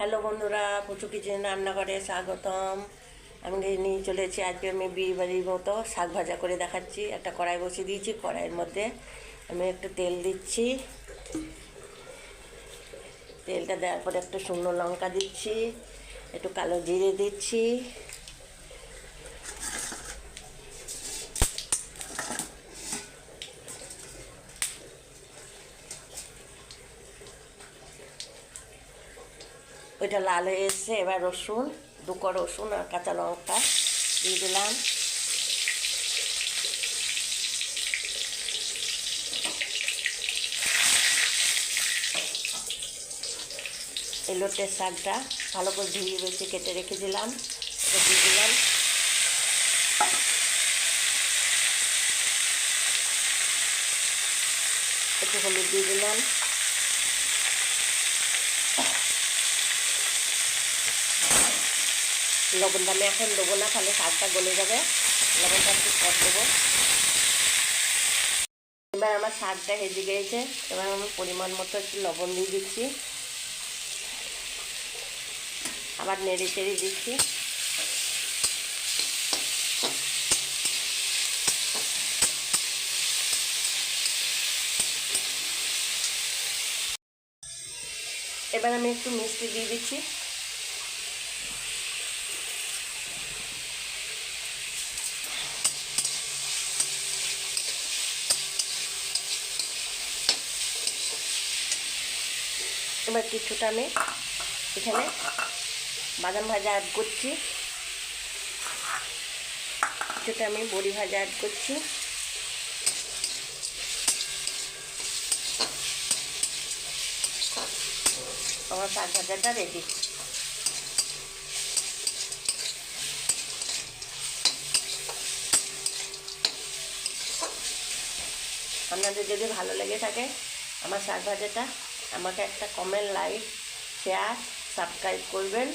Hello বন্ধুরা, পুচু kitchen রান্নাঘরে স্বাগতম। আমি নিয়ে চলেছি আজকে আমি বিয়ে বাড়ির মতো শাক ভাজা করে দেখাচ্ছি। একটা কড়াই বসিয়ে দিয়েছি, কড়াইয়ের মধ্যে আমি একটু তেল দিচ্ছি। তেলটা দেওয়ার পরে একটু শুকনো লঙ্কা দিচ্ছি, একটু কালো জিরে দিচ্ছি। ওইটা লাল হয়ে এসছে, এবার রসুন, দু ক রসুন আর কাঁচা লঙ্কা দিয়ে দিলাম। এই লোটের শাকটা ভালো করে ধুয়ে বেছে কেটে রেখে দিলাম দিয়ে দিলাম একটু হলুদ দিয়ে দিলাম। লবণটা আমি এখন দেবো না, তাহলে শাকটা গলে যাবে। লবণটা একটু কম দেবো। এবার আমার শাকটা হেজে গিয়েছে এবার আমি পরিমাণ মতো একটু লবণ দিয়ে দিচ্ছি। আবার নেড়ে চেড়ে দিচ্ছি। এবার আমি একটু মিষ্টি দিয়ে দিচ্ছি। এবার কিছুটা আমি এখানে বাদাম ভাজা অ্যাড করছি। কিছুটা আমি বড়ি ভাজা অ্যাড করছি। আমার শাক ভাজাটা রেডি আপনাদের যদি ভালো লেগে থাকে আমার শাক ভাজাটা আমাকে একটা কমেন্ট লাইক শেয়ার সাবস্ক্রাইব করবেন।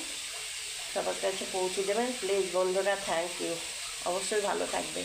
সবার কাছে পৌঁছে দেবেন। প্লিজ বন্ধুরা থ্যাংক ইউ অবশ্যই ভালো থাকবে